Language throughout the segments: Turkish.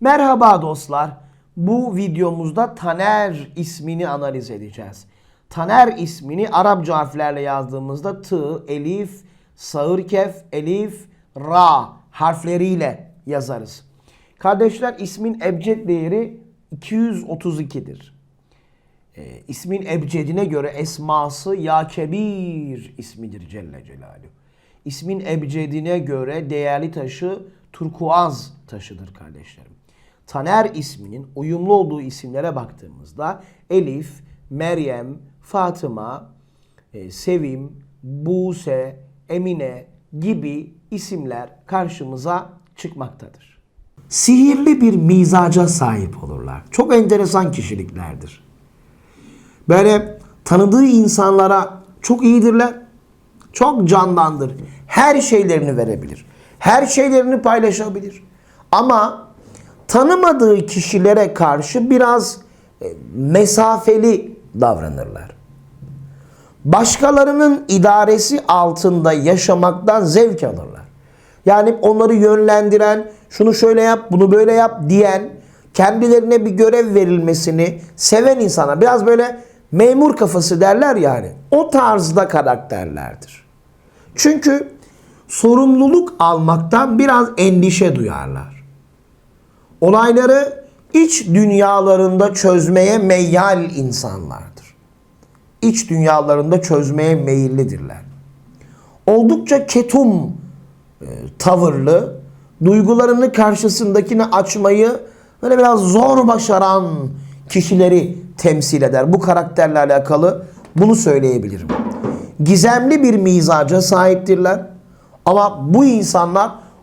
Merhaba dostlar. Bu videomuzda Taner ismini analiz edeceğiz. Taner ismini Arapça harflerle yazdığımızda T, Elif, Sağır Kef, Elif, Ra harfleriyle yazarız. Kardeşler ismin ebced değeri 232'dir. E, ismin ebcedine göre esması Ya Kebir ismidir Celle Celaluhu. İsmin ebcedine göre değerli taşı turkuaz taşıdır kardeşlerim. Taner isminin uyumlu olduğu isimlere baktığımızda Elif, Meryem, Fatıma, e, Sevim, Buse, Emine gibi isimler karşımıza çıkmaktadır. Sihirli bir mizaca sahip olurlar. Çok enteresan kişiliklerdir. Böyle tanıdığı insanlara çok iyidirler. Çok candandır. Her şeylerini verebilir. Her şeylerini paylaşabilir. Ama tanımadığı kişilere karşı biraz e, mesafeli davranırlar. Başkalarının idaresi altında yaşamaktan zevk alırlar. Yani onları yönlendiren, şunu şöyle yap, bunu böyle yap diyen, kendilerine bir görev verilmesini seven insana biraz böyle memur kafası derler yani. O tarzda karakterlerdir. Çünkü sorumluluk almaktan biraz endişe duyarlar. Olayları iç dünyalarında çözmeye meyyal insanlardır. İç dünyalarında çözmeye meyillidirler. Oldukça ketum e, tavırlı, duygularını karşısındakine açmayı böyle biraz zor başaran kişileri temsil eder. Bu karakterle alakalı bunu söyleyebilirim. Gizemli bir mizaca sahiptirler. Ama bu insanlar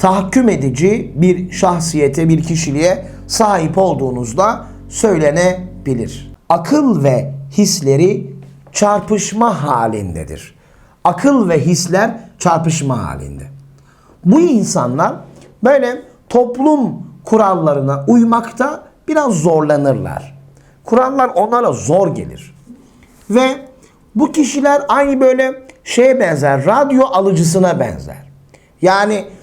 Tahakküm edici bir şahsiyete, bir kişiliğe sahip olduğunuzda söylenebilir. Akıl ve hisleri çarpışma halindedir. Akıl ve hisler çarpışma halinde. Bu insanlar böyle toplum kurallarına uymakta biraz zorlanırlar. Kurallar onlara zor gelir. Ve bu kişiler aynı böyle şeye benzer, radyo alıcısına benzer. Yani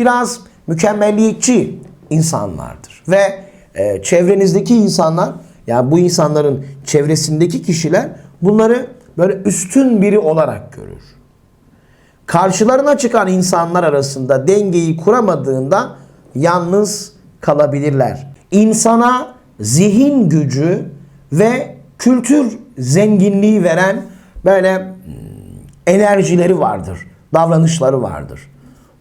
Biraz mükemmelliyetçi insanlardır. Ve e, çevrenizdeki insanlar, yani bu insanların çevresindeki kişiler bunları böyle üstün biri olarak görür. Karşılarına çıkan insanlar arasında dengeyi kuramadığında yalnız kalabilirler. İnsana zihin gücü ve kültür zenginliği veren böyle hmm, enerjileri vardır, davranışları vardır.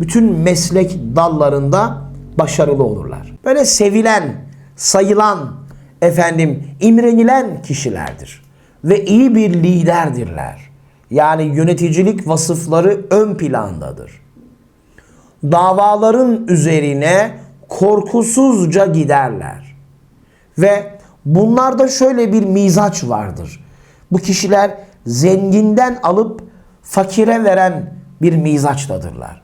bütün meslek dallarında başarılı olurlar. Böyle sevilen, sayılan, efendim imrenilen kişilerdir ve iyi bir liderdirler. Yani yöneticilik vasıfları ön plandadır. Davaların üzerine korkusuzca giderler. Ve bunlarda şöyle bir mizaç vardır. Bu kişiler zenginden alıp fakire veren bir mizaçtadırlar.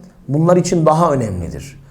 bunlar için daha önemlidir.